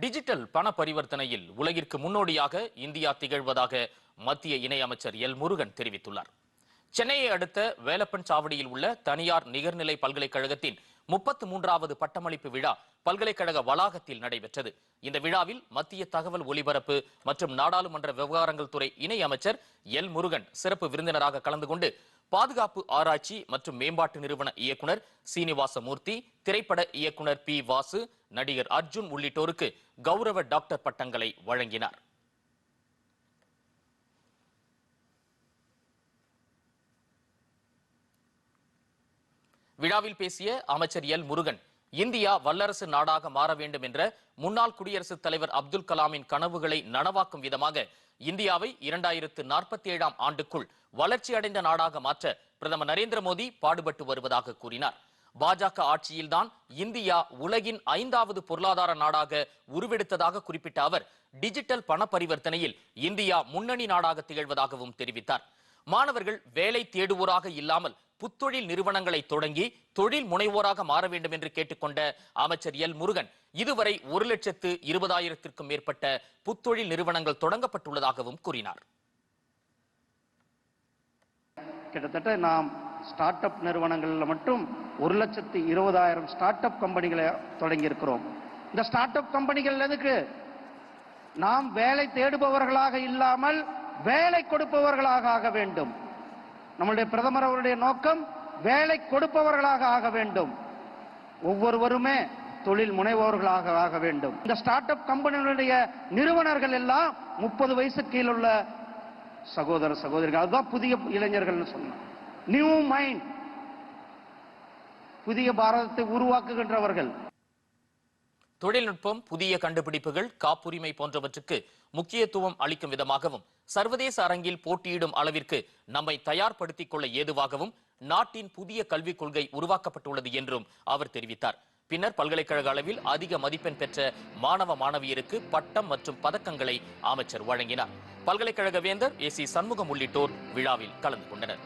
Digital பண பரிவர்த்தனையில் உலகிற்கு முன்னோடியாக இந்தியா திகழ்வதாக மத்திய இணையமைச்சர் எல் முருகன் தெரிவித்துள்ளார். சென்னையை அடுத்த வேலப்பன் சாவடியில் உள்ள தனியார் நிகர்நிலை பல்கலைக்கழகத்தின் முப்பத்து மூன்றாவது பட்டமளிப்பு விழா பல்கலைக்கழக வளாகத்தில் நடைபெற்றது. இந்த விழாவில் மத்திய தகவல் ஒலிபரப்பு மற்றும் நாடாளுமன்ற விவகாரங்கள் துறை இணை அமைச்சர் எல் முருகன் சிறப்பு விருந்தினராக கலந்து கொண்டு பாதுகாப்பு ஆராய்ச்சி மற்றும் மேம்பாட்டு நிறுவன இயக்குனர் சீனிவாசமூர்த்தி திரைப்பட இயக்குனர் பி வாசு நடிகர் அர்ஜுன் உள்ளிட்டோருக்கு கௌரவ டாக்டர் பட்டங்களை வழங்கினார். விழாவில் பேசிய அமைச்சர் எல். முருகன் இந்தியா வல்லரசு நாடாக மாற வேண்டும் என்ற முன்னாள் குடியரசுத் தலைவர் அப்துல் கலாமின் கனவுகளை நனவாக்கும் விதமாக இந்தியாவை இரண்டாயிரத்து நாற்பத்தி ஏழாம் ஆண்டுக்குள் வளர்ச்சி அடைந்த நாடாக மாற்ற பிரதமர் நரேந்திர மோடி பாடுபட்டு வருவதாக கூறினார். பாஜக ஆட்சியில்தான் இந்தியா உலகின் ஐந்தாவது பொருளாதார நாடாக உருவெடுத்ததாக குறிப்பிட்ட அவர் டிஜிட்டல் பண பரிவர்த்தனையில் இந்தியா முன்னணி நாடாக திகழ்வதாகவும் தெரிவித்தார். மாணவர்கள் வேலை தேடுவோராக இல்லாமல் புத்தொழில் நிறுவனங்களை தொடங்கி தொழில் முனைவோராக மாற வேண்டும் என்று கேட்டுக்கொண்ட அமைச்சர் எல் முருகன் இதுவரை ஒரு லட்சத்து இருபதாயிரத்திற்கும் மேற்பட்ட புத்தொழில் நிறுவனங்கள் தொடங்கப்பட்டுள்ளதாகவும் கூறினார். கிட்டத்தட்ட நாம் ஸ்டார்ட் அப் நிறுவனங்களில் மட்டும் ஒரு லட்சத்து இருபதாயிரம் ஸ்டார்ட் அப் கம்பெனிகளை தொடங்கியிருக்கிறோம். இந்த ஸ்டார்ட் அப் கம்பெனிகள் எதுக்கு? நாம் வேலை தேடுபவர்களாக இல்லாமல் வேலை கொடுப்பவர்களாக ஆக வேண்டும். நம்மளுடைய பிரதமர் அவருடைய நோக்கம் வேலை கொடுப்பவர்களாக ஆக வேண்டும். ஒவ்வொருவருமே தொழில் முனைவோர்களாக ஆக வேண்டும். இந்த ஸ்டார்ட் அப் கம்பெனிகளுடைய நிறுவனர்கள் எல்லாம் முப்பது வயசு கீழ் உள்ள சகோதர சகோதரிகள். அதுதான் புதிய இளைஞர்கள்னு சொன்னார் நியூ மைண்ட் புதிய பாரதத்தை உருவாக்குகின்றவர்கள். தொழில்நுட்பம் புதிய கண்டுபிடிப்புகள் காப்புரிமை போன்றவற்றுக்கு முக்கியத்துவம் அளிக்கும் விதமாகவும் சர்வதேச அரங்கில் போட்டியிடும் அளவிற்கு நம்மை தயார்படுத்திக் கொள்ள ஏதுவாகவும் நாட்டின் புதிய கல்விக் கொள்கை உருவாக்கப்பட்டுள்ளது என்றும் அவர் தெரிவித்தார். பின்னர் பல்கலைக்கழக அளவில் அதிக மதிப்பெண் பெற்ற மாணவ மாணவியருக்கு பட்டம் மற்றும் பதக்கங்களை அமைச்சர் வழங்கினார். பல்கலைக்கழக வேந்தர் ஏ சி சண்முகம் உள்ளிட்டோர் விழாவில் கலந்து கொண்டனர்.